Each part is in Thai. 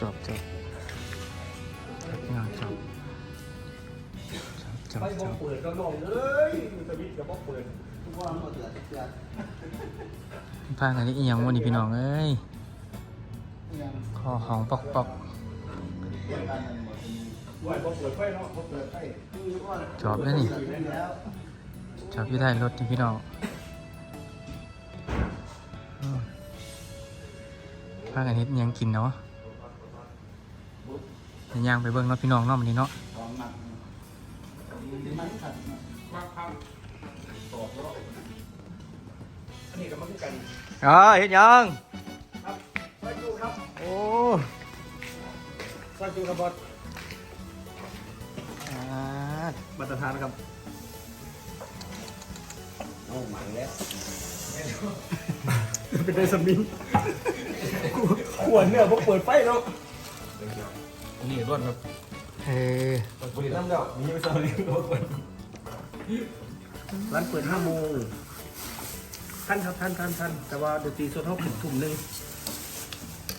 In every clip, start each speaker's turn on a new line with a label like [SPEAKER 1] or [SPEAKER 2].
[SPEAKER 1] จบจบงานจบจบ
[SPEAKER 2] ไป
[SPEAKER 1] จ
[SPEAKER 2] บ่
[SPEAKER 1] บ
[SPEAKER 2] เปิดก็ลองเลยสวิตช์ก็บ่เปิด
[SPEAKER 3] ทุกวันก็เดือดเดือด
[SPEAKER 1] พากันนี่อียงวันนี้พี่น้องเอ้ยคอของปอกปอก
[SPEAKER 3] เกี่ยวกันหมด
[SPEAKER 2] ไหวบ่เปิดไฟเนาะบ่เปิดไฟ
[SPEAKER 3] คือว่า
[SPEAKER 1] จอบแล้วนี่
[SPEAKER 3] แล้ว
[SPEAKER 1] จอบอยู่ท้รถนี่พี่น้องพากันเฮ็ดยังกินเนาะ ยวย่างไปเบิ่งเนาะพี่น้องเนาะมันนี้เนาะ
[SPEAKER 3] ของหนักมันขัด
[SPEAKER 2] มาครับตอบแล้วอันนี้ก็มาคือกัน
[SPEAKER 1] อ๋อเฮ็ดหยัง
[SPEAKER 2] ครับซอยจูครับ
[SPEAKER 1] โอ้
[SPEAKER 2] ซอยจูครับบอส
[SPEAKER 1] อ่า
[SPEAKER 2] มาตรฐานครับเอาหมันแล้วเป็นไดสมิงขวดเนี่ยบ่เปิดไฟเนาะ นี่รถครับ
[SPEAKER 1] เฮ้ย
[SPEAKER 2] บริน้ำเดามีไม่ทราบเลยรถร้านเปิดห้าโมงท่านครับท่านท่านท่านแต่ว่าดนตรีสดเท่าถึงทุ่มหนึ่ง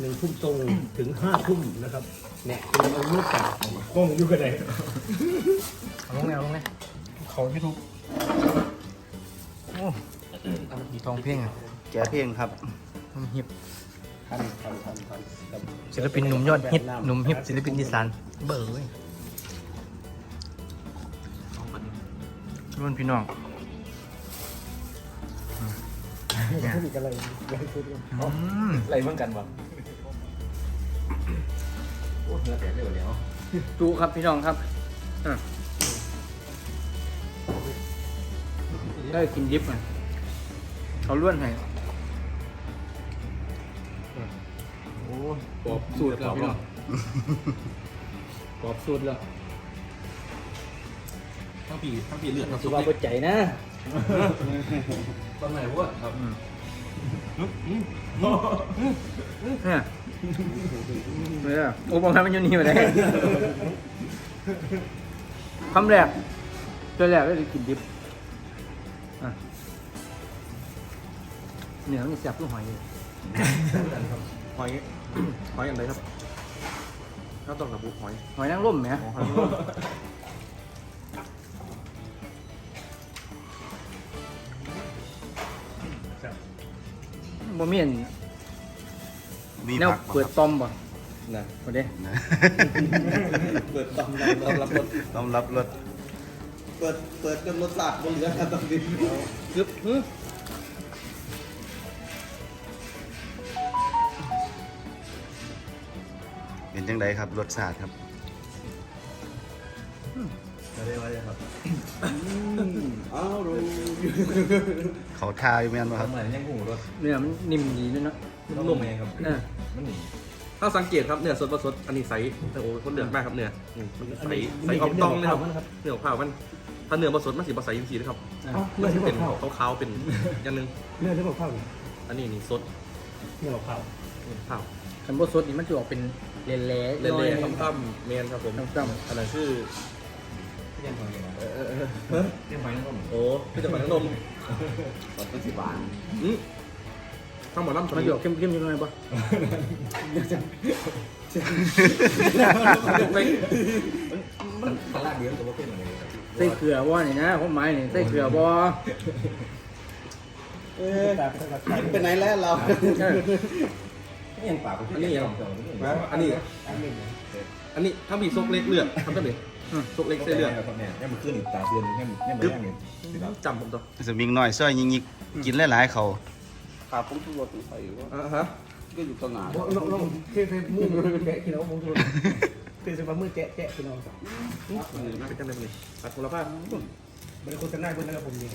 [SPEAKER 2] หนึ่งทุ่มตรงถึงห้าทุ่มนะครับเนี่ยคุณเอาลูกกันกล้องอยู่กันไหน
[SPEAKER 1] เอาลงเลยเอาลงเลยเขาพี่ทุกโอ้มีทองเพ่งอะ
[SPEAKER 3] แกเพียงครับ
[SPEAKER 1] ทำฮิป
[SPEAKER 3] ทันทันทันทันครับ
[SPEAKER 1] ศิลปินหนุ่มยอดฮิตหนุ่มฮิปศิลปินอีสานเบอร์เว้ยรุ่นพี่น้องอืมเนี่ย
[SPEAKER 2] อะไรอะไรสุด
[SPEAKER 1] อืม
[SPEAKER 4] อะไรบ้างกันวะโอ้เนื้อแตกได้หมดแล้ว
[SPEAKER 1] ดูครับพี่น้องครับได้กินยิบไงเขาล้วนให้ ปอบสูตรแล้วพี่น้องปอบสูตรแล้ว
[SPEAKER 4] ทั้งปีทั้งปีเลือด
[SPEAKER 1] สุว่าปัจจัยนะ
[SPEAKER 4] ตอนไหนวะครับ
[SPEAKER 1] เนี่ยเนี่ยโอ้บางครั้งมันอยู่นี่มาได้คำแรกตัวแรกก็คือกินดิบอะเหนือมันแซ่บลูกหอยเลย
[SPEAKER 4] หอย หอยอย่างไรครับข้าวต้มกับบุกหอย
[SPEAKER 1] หอยนางรมไหม
[SPEAKER 4] หอยร่วม
[SPEAKER 1] บ่มีอัน
[SPEAKER 3] มี
[SPEAKER 1] แนว
[SPEAKER 3] ผัก
[SPEAKER 1] เปิดตอมบ่
[SPEAKER 4] นะ
[SPEAKER 1] พอดี
[SPEAKER 4] เปิดตำรับรับรส
[SPEAKER 3] ต้อมรับรสเปิดเปิดจนรสชาติบนเหลือครับตอนนี้
[SPEAKER 1] กึบ
[SPEAKER 3] จังไดครับรสชาติครับ
[SPEAKER 4] จะได้ไว้ครับ
[SPEAKER 3] อ้าวรู้เขาทาอยู่แม่นบ่ครับ
[SPEAKER 4] ทำไมยังกุ้งรส
[SPEAKER 1] เนื้อมันนิ่มดีด้วยเนาะ
[SPEAKER 4] นุ่มเองครับ
[SPEAKER 1] อะ
[SPEAKER 4] มันหนีถ้าสังเกตครับเนื้อสดผสดอันนี้ใสแต่โอ้คนเดือดมากครับเนื้ออืมมันใสใสออกตองเลยครับเนื้อของข้าวมันถ้าเนื้อผสดมันสีผสยังสีนะครับ
[SPEAKER 1] อะ
[SPEAKER 4] มันจะเป็นขาวๆเป็นอย่างหนึง
[SPEAKER 2] เนื้อที่บอกข้าว
[SPEAKER 4] อันนี้นี่สด
[SPEAKER 2] เนื้อบอกข้าว
[SPEAKER 4] ข้าว
[SPEAKER 1] คันบ่สดนี่มันจะออกเป็น เละๆ
[SPEAKER 4] เละๆค่ำๆเมนครับผม
[SPEAKER 1] ๆจ้ำ
[SPEAKER 4] อันนั้นคือ
[SPEAKER 5] เรียนหอยนะ
[SPEAKER 4] เออเออเออ
[SPEAKER 5] เรียนหอยนั่นก็
[SPEAKER 4] โอ้พี่จะมาทั้งนม
[SPEAKER 5] สดเป็นสิบบาท
[SPEAKER 4] อืมทั้งหมดน้ำ
[SPEAKER 1] ๆมันจะออกเข้มๆอยู่หน่อยบ่
[SPEAKER 5] มันตลาดเดียวกับว่าเป็นอะไร
[SPEAKER 1] ใส่เกลือบ่นี่นะผมหมายนี่ใส่เกลือบ่
[SPEAKER 3] เออไปไหนแล้วเรา
[SPEAKER 1] เออ
[SPEAKER 5] ไม่ยังปาก
[SPEAKER 4] อันนี้ยังอันนี้ อันนี้ถ้ามีซกเล็กเลือดทำได้ไหมซกเล็ก
[SPEAKER 5] ก็
[SPEAKER 4] เส้น
[SPEAKER 5] เลื
[SPEAKER 4] เลื
[SPEAKER 5] อ
[SPEAKER 4] อ
[SPEAKER 5] ด
[SPEAKER 4] ด
[SPEAKER 5] ครับเนี่ยนี่มันขึ้นอีกตาเดือนนี่มันนี่มันยังนี่
[SPEAKER 4] จำผมตัว
[SPEAKER 3] สมิงน้อยซอยยิงๆกินหลายๆเขา
[SPEAKER 6] ขาผมทุกรถใส่อยู่ว่า
[SPEAKER 4] อ่าฮะ
[SPEAKER 6] ก็อยู่ตรงไหน
[SPEAKER 2] ลองลองเทเทมือแกะกินเอามงคลเทใส่ปลามือแกะแกะกินเอา
[SPEAKER 4] เป็นจังเลยนี่ตัดคุณภาพ
[SPEAKER 2] บริโภคจะง่ายขึ้นนะครับผมนี่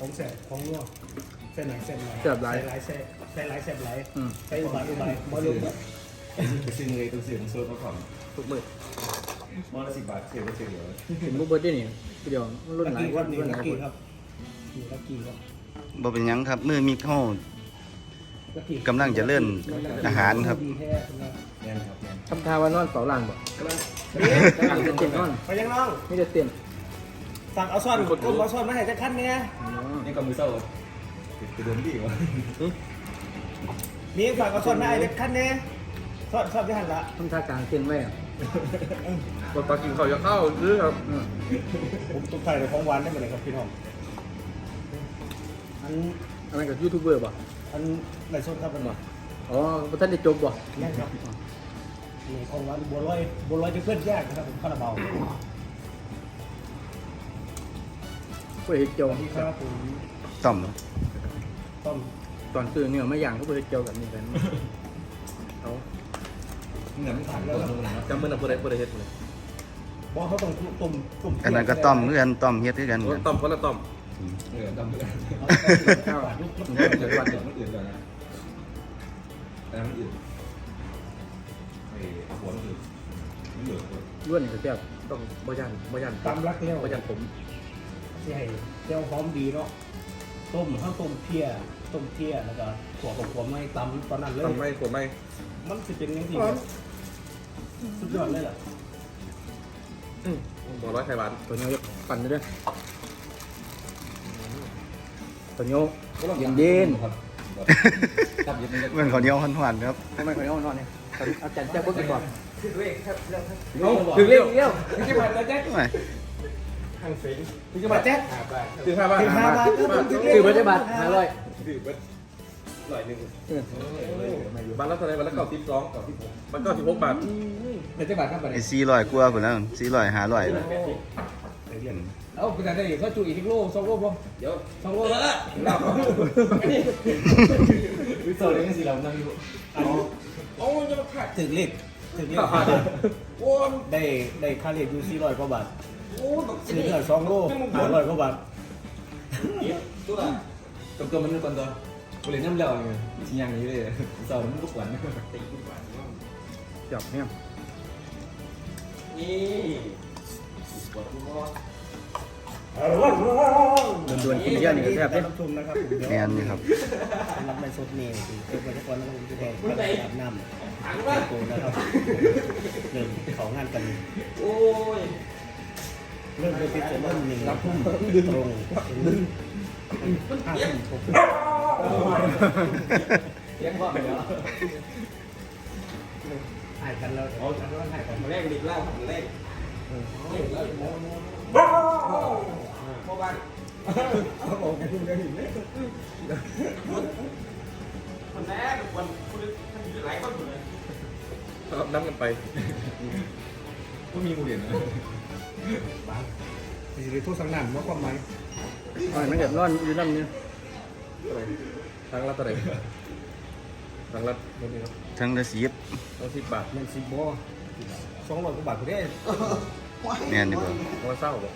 [SPEAKER 2] ของแสบของนัวเส้นไหนเส้นไหน
[SPEAKER 1] เจ็บหลาย
[SPEAKER 2] ใส่หลายแสบใส่หลายแสบหลาย
[SPEAKER 1] อืม
[SPEAKER 2] ใส่อุบายอุบายมาลุม
[SPEAKER 5] ไปซื้อเลยตัวเสียงโซนมาก่อน
[SPEAKER 4] ทุกมือ
[SPEAKER 5] มอละสิบบาทเสียก็เสียเดียว
[SPEAKER 1] เห็นบ่เบิดได้นี่เดี๋ยวมันรุ่น
[SPEAKER 2] ลัก
[SPEAKER 1] หลาย
[SPEAKER 2] กี้ค
[SPEAKER 1] วั
[SPEAKER 2] รั
[SPEAKER 1] น
[SPEAKER 2] บนี่
[SPEAKER 1] รุ่นห
[SPEAKER 2] ลั
[SPEAKER 1] ลากย
[SPEAKER 2] กี้
[SPEAKER 1] คน
[SPEAKER 2] ครับนี่ลักกี้ครับ
[SPEAKER 3] บ่เป็นหยังครับมือมีเข้า
[SPEAKER 2] ลักกี้
[SPEAKER 3] กำลังจะเลื่อนอาหารครับ
[SPEAKER 2] ดีแท้สำหรับ
[SPEAKER 5] เนี่ยครับเนี่ย
[SPEAKER 1] ทำทาว่านอนเสาหลังบ่
[SPEAKER 2] กำลัง
[SPEAKER 1] กำลังจะเต็มนอน
[SPEAKER 2] ไปยังน้อง
[SPEAKER 1] ไม่จะเต็ม
[SPEAKER 2] สั่งเอาซ่อนกดเอาซ่อนมาให้จะขั้นเนี่ย
[SPEAKER 5] นี่ก็มือเศร้าไปเดินดีวะ
[SPEAKER 2] มีฝากเอาซ่อนมาให้จะขั้นเนี่ยชอบชอบที่หันละ
[SPEAKER 1] ต้องท่ากลางเต้นไว้อะ
[SPEAKER 4] ตอนตอนกินข้าวอย่าเข้าหรือครับ
[SPEAKER 1] อืม
[SPEAKER 2] ผมต้องใส่ในของหวานได้ไหมครับพี่น้องอัน
[SPEAKER 1] อันนั้นกับยูทูบเบอร์ป่ะ
[SPEAKER 2] อันไหนสดครับมันบ่
[SPEAKER 1] อ๋อบ่ท่านได้จบป่ะ
[SPEAKER 2] แน่ครับนี่ของหวานบัวลอยบัวลอยจะเพื่อนแยกนะครับผมคาราบา ว
[SPEAKER 1] เพื่อเฮ็ดเจียว
[SPEAKER 2] สวัสดีครับผม
[SPEAKER 3] ต่อม
[SPEAKER 2] ต้ม
[SPEAKER 1] ตอนซื้อเนี่ยไม่อย่างเขาเพื่อเฮ็ดเจียวกันนี่กันเอา
[SPEAKER 5] เหนือมันผ่านแล้วตรงนั้น
[SPEAKER 4] จำเมื่อไหร่เพื่อเฮ็ดเลย
[SPEAKER 2] บอกเขาต้องต้มต้ม
[SPEAKER 3] อันนั้นก็ต้อมคือกันต้อมเฮ็ดคือกัน
[SPEAKER 4] ต้อมคนละต้อม
[SPEAKER 5] เหนือดำเลย
[SPEAKER 1] ข้าว
[SPEAKER 5] เหนือเหนือวันเหนือมันอื่นเลยนะแต่มันอื่นไอ้หัวมันอื่นมันเหลือ
[SPEAKER 1] ล้วนก็แซ่บ
[SPEAKER 4] ต้องบ่ยันบ่ยัน
[SPEAKER 2] ตำรักเลี้ยว
[SPEAKER 4] บ่ยันผม
[SPEAKER 2] ใช่เจียวหอมดีเนาะต้มข้าวต้มเพี้ยต้มเพี้ยแล้วก็ขัวกับขัวไม่ตำตอนนั้นเลย
[SPEAKER 4] ทำไม่ขวดไม่
[SPEAKER 2] มันจะเป็นยังไงสุดยอดเลยล่ะ
[SPEAKER 4] บ่ร้อยไข่หวาน
[SPEAKER 1] ตัวนี้ปั่นได้ด้วยตัวนี้เย็นเย็น
[SPEAKER 5] ครับครับยังไม่ได้
[SPEAKER 3] เหมือนข้าวเหนียวหวานๆครับ
[SPEAKER 1] ทำไมเขาเรียกว่านอนเนี่ยอาจารย์แจ๊คก็กินก่อน
[SPEAKER 4] ถึงเร็ว
[SPEAKER 1] เร็ว
[SPEAKER 2] พี่จะมาแจ๊ค
[SPEAKER 3] ไม่
[SPEAKER 2] ทางเฟ้ง
[SPEAKER 4] ถึงจะมาแจ๊คถึงห้าบาท
[SPEAKER 2] ถึงห้าบาทก็ถึง
[SPEAKER 1] ซื้อมาได้บาทห้าร้อย
[SPEAKER 4] ร้อยหนึ่งบาทละเท่าไหร่บาทละเก้าสิบสองเก้าสิบหกบาทเก้าสิบหกบาท
[SPEAKER 2] เป็นจังหวัดครับบัด
[SPEAKER 3] ไอ้
[SPEAKER 2] นี้
[SPEAKER 3] สี่ร้อยกว่าพุ่นแล้วสี่ร้อยห้าร้อยแล้ว
[SPEAKER 2] เอ้าเป็นอะไรเขาจุอีกโลสองโลบ่เดี๋ยวสองโลแล้วล่ะวิศวเลยสิเรานั่งอยู่อ๋อจะมาขาดถึงเลขถึงเลขโอ้ได้ได้ค่าเลขอยู่สี่ร้อยกว่าบาท ซื้อเนื้อสองโลห้าร้อยกว่าบาท
[SPEAKER 5] ตัวตัวมันก่อนตัวกูเลยน้ำเหล่าไงชิ้นอย่างนี้เลยสาวมันก็ขวัญ
[SPEAKER 1] จับเนี่ยดวนๆกินเยอะนี่ก็แซ่บเด้
[SPEAKER 2] น้ำชุ่มนะครับเดี๋ยว
[SPEAKER 3] แม่นนี่ครับ
[SPEAKER 2] สำหรับในสดนี่คือเป็นทุกคนนะครับผมจะแดงไปอาบน้ำโกนะครับเริ่มเขางานกัน โอ้ย เริ่มโดยที่จะเริ่มหนึ่งทุ่มตรงถึงห้าทุ่มหกทุ่มเลี้ยงพ่อไปแล้วถ่ายกันแล้วอ๋อถ่ายกันถ่ายกันมาแรกดิบเล้ามาแรกพ่อบ้านเขาบอกกันคุณจะเห็นไหม
[SPEAKER 4] รับน้ำกันไป
[SPEAKER 5] ก็มีกูเรียนนะ
[SPEAKER 2] สิริทุสังนันว่าความหมาย
[SPEAKER 1] อ๋อไม่เดือดร้อนอยู่นั่นเนี่ย
[SPEAKER 4] ทางละเท่าไหร่ทางละ
[SPEAKER 3] ทั้งละสิบ
[SPEAKER 4] ต้องสิบบาท
[SPEAKER 2] มันสิบบ่สองร้อยกว่าบาทก็ได้
[SPEAKER 3] แม่นดีกว่า
[SPEAKER 4] ต้อเศร้าบ่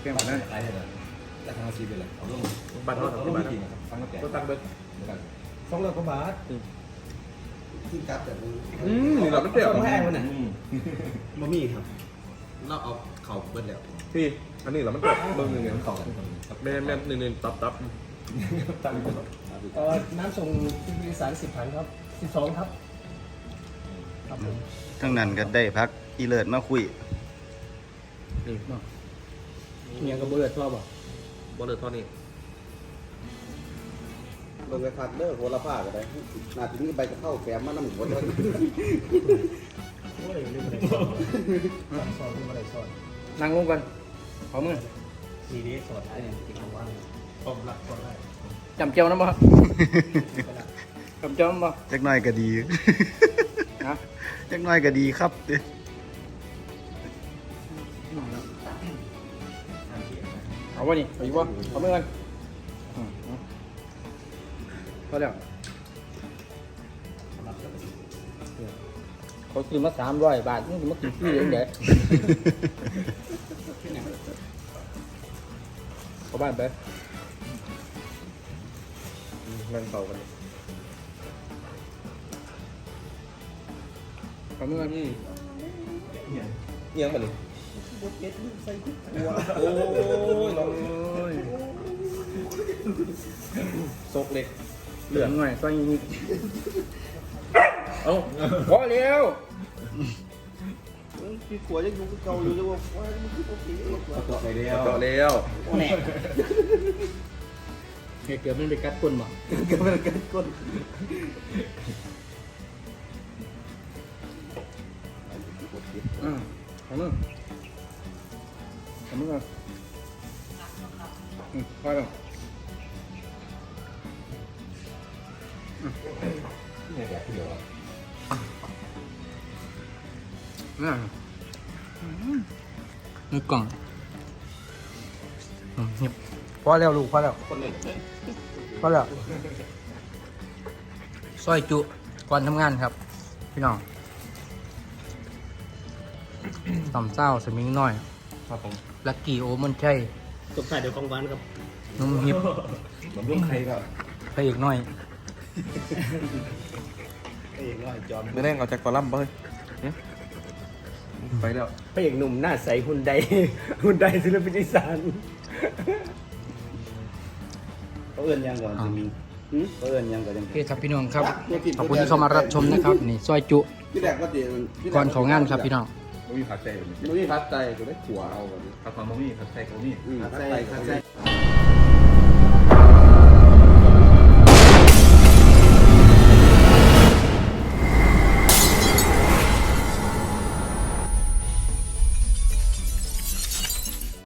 [SPEAKER 1] เพียงแบบนั้น
[SPEAKER 5] ตายเลยแต่ทางอาชีพเป็นไรเอาลง
[SPEAKER 4] บาทเท่าไหร่บาท
[SPEAKER 5] จริงครับฟังก็แก่
[SPEAKER 4] ก็ตั้งเบิด
[SPEAKER 2] สองร้อยกว่าบาท
[SPEAKER 6] ที่กัดแต่มือ
[SPEAKER 4] อืมนี่เราไม่เปรี้ยว
[SPEAKER 2] สองแห้งวันไหนบะหมี่ครับ
[SPEAKER 6] เราเอาเข่าเบิ้ลแล้ว
[SPEAKER 4] พี่อันนี้เรามันเปรี้ยวเบิ่งหนึ่งเนี่ย
[SPEAKER 5] เข่ากัน
[SPEAKER 4] แม่แม่หนึ่งหนึ่งตับตับ
[SPEAKER 5] ตั้ง
[SPEAKER 2] เอ่อน้ำส่งที่สารสิบถังครับสิบสองครับครับผม
[SPEAKER 3] ทั้งนั้นก็ได้พักอีเลิศมาคุย
[SPEAKER 4] นี่
[SPEAKER 1] เมียกับเบื่อชอบอะ
[SPEAKER 4] บอลเลอร์ท่อนี้
[SPEAKER 6] เบิ้ลไปคัดเด้อโหระพาก็ได้นาทีนี้ใบจะเข้าแฝมมาน้ำหัวเลย
[SPEAKER 2] โอ้ยลืมอะไรสอนสอนลืมอะไรสอน
[SPEAKER 1] นั่งลงกันขอมือ
[SPEAKER 2] ดีดีสอนได้จริงๆว่าตบหลักสอนได้
[SPEAKER 1] จำเจียวนะบ่จำเจียวนะบ่
[SPEAKER 3] จักหน่อยก็ดี
[SPEAKER 1] ฮะ
[SPEAKER 3] จักหน่อยก็ดีครับเด้อ
[SPEAKER 1] เอาวะนี่เอาอยู่วะเอามือกันอืมเอาพอแล้ว เขาซื้อมาสามร้อยบาทนี่มากินฟรีเองเด้อเอาบ้านไป
[SPEAKER 4] นั่งเต่ากัน
[SPEAKER 1] เอามือกัน
[SPEAKER 4] อืมเอียงมาเลยโอ้ยน้อง
[SPEAKER 1] โอ้ย
[SPEAKER 4] ซกเล็ก
[SPEAKER 1] เหลืองหน่อยก็ยังมี เอ้าพอแว
[SPEAKER 6] มีขวดยังอยู่เก่าอยู่เลยว่ามันคือโอเค
[SPEAKER 5] ต่อเร็ล้ว
[SPEAKER 4] ต่อเร็ว
[SPEAKER 1] แหนเกือบไม่นไปกัดก้นบ่
[SPEAKER 6] เกือบไมันกัดก้น
[SPEAKER 3] อืมทำมึงทำมึงก่อนอืมไปแล้วอื
[SPEAKER 5] เนี่ยแบบที่เดียว
[SPEAKER 1] นี่ยนี่กล่องอืมนี่พอแล้วลูกพอแล้ว
[SPEAKER 6] คนหนึ่ง
[SPEAKER 1] พอแล้วซอยจุก่อนทำงานครับ พี่น้องต่ำเศร้าสมิงน้อย
[SPEAKER 4] ครับผม
[SPEAKER 1] ลักกี้โอมันใช่
[SPEAKER 2] ตบท้ายเดี๋ยวของหวานครับ
[SPEAKER 1] นุ่มฮิป
[SPEAKER 5] เหมือนเรื่องใครก็
[SPEAKER 1] พระเอกน้อย
[SPEAKER 6] เองน้อยจอม
[SPEAKER 3] ไม่ได้เอาจากกอลัมน์ไปเฮ้ย ไปแล้ว
[SPEAKER 2] พระเอกหนุ่มหน้าใสหุ่นใด หุ่นใดศิลปินอีสาน
[SPEAKER 6] เขาเอื้อนยังก่อนจะมีหืมเขาเอื้อนยังก่อนยัง
[SPEAKER 1] โอเคครับพี่น้องครับ ขอบคุณที่เข้ามารับชมนะครับนี่ซอยจุ
[SPEAKER 6] ที่แรกก็เตีย
[SPEAKER 1] ก่อนของงานครับพี่น้อง
[SPEAKER 5] ไม่มีผัดใจแบบนี้
[SPEAKER 6] มันมีพัดใจก็ได้ขัวเอาก่อน
[SPEAKER 5] ผัดความบะหมี่ผัดใจบะหมี่
[SPEAKER 6] อืมพัดใจพัดใจ
[SPEAKER 5] ผ